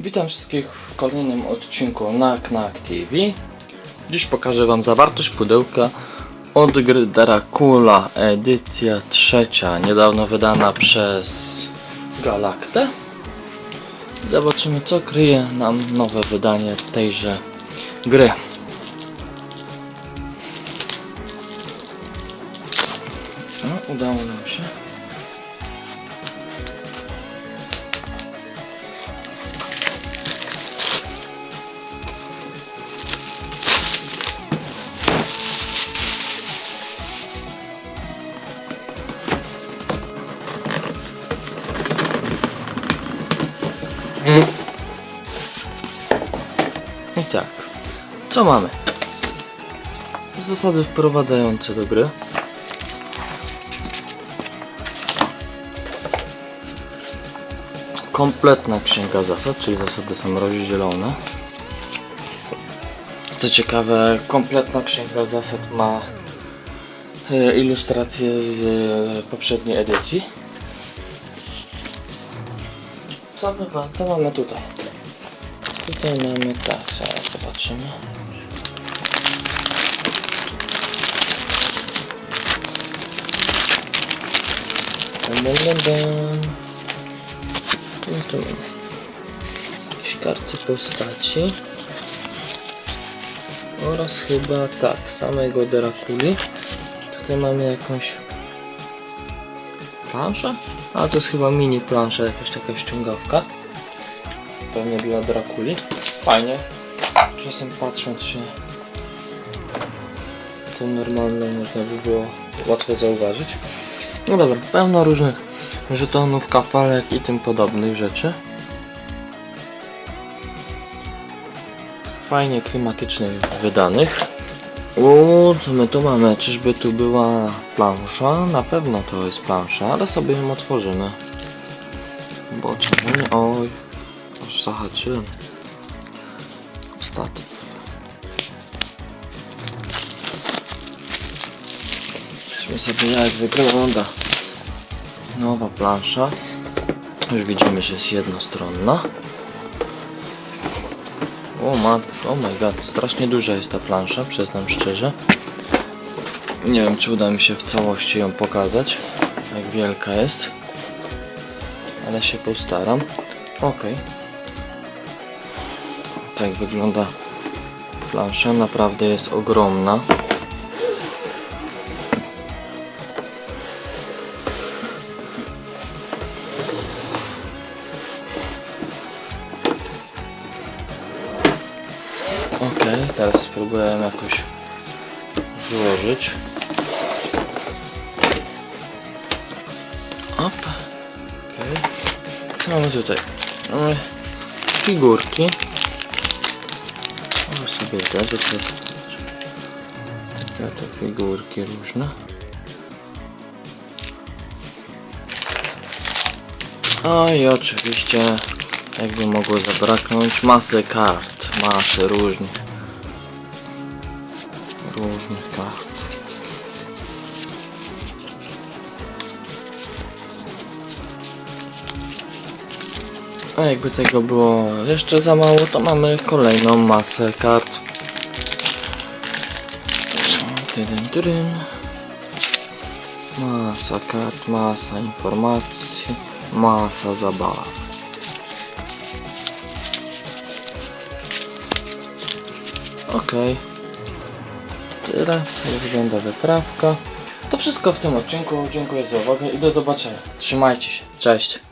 Witam wszystkich w kolejnym odcinku na Knack TV. Dziś pokażę Wam zawartość pudełka od gry Dracula, edycja trzecia, niedawno wydana przez Galaktę. Zobaczymy co kryje nam nowe wydanie tejże gry. No, udało nam się. Tak, co mamy? Zasady wprowadzające do gry. Kompletna księga zasad, czyli zasady są rozdzielone. Co ciekawe, kompletna księga zasad ma e, ilustracje z e, poprzedniej edycji. Co, co mamy tutaj? Tutaj mamy tak, zaraz zobaczymy. No tu jakieś karty postaci. Oraz chyba tak, samego Drakuli. Tutaj mamy jakąś planszę? A to jest chyba mini plansza, jakaś taka ściągawka. Pewnie dla Drakuli. Fajnie. Czasem patrząc się to normalne można by było łatwo zauważyć. No dobra, pełno różnych żetonów, kafalek i tym podobnych rzeczy. Fajnie klimatycznych wydanych. O, co my tu mamy? Czyżby tu była plansza? Na pewno to jest plansza, ale sobie ją otworzymy. Bo czemu nie? Oj, aż zahaczyłem. Statyw. Zobaczmy sobie jak wygląda nowa plansza. Już widzimy, że jest jednostronna. O mat, oh my god, strasznie duża jest ta plansza, przyznam szczerze. Nie wiem, czy uda mi się w całości ją pokazać, jak wielka jest. Ale się postaram. Ok. Tak wygląda plansza, naprawdę jest ogromna. Ok, teraz spróbuję jakoś złożyć. Op. Ok. Co mamy tutaj? Mamy figurki. Może sobie te, że to... Takie to figurki różne. O i oczywiście, jakby mogło zabraknąć, masę kart, masę różnych, różnych kart. A jakby tego było jeszcze za mało, to mamy kolejną masę kart. Tydyn. Masa kart, masa informacji, masa zabaw. Okej. Tyle. Jak wygląda wyprawka. To wszystko w tym odcinku. Dziękuję za uwagę i do zobaczenia. Trzymajcie się. Cześć.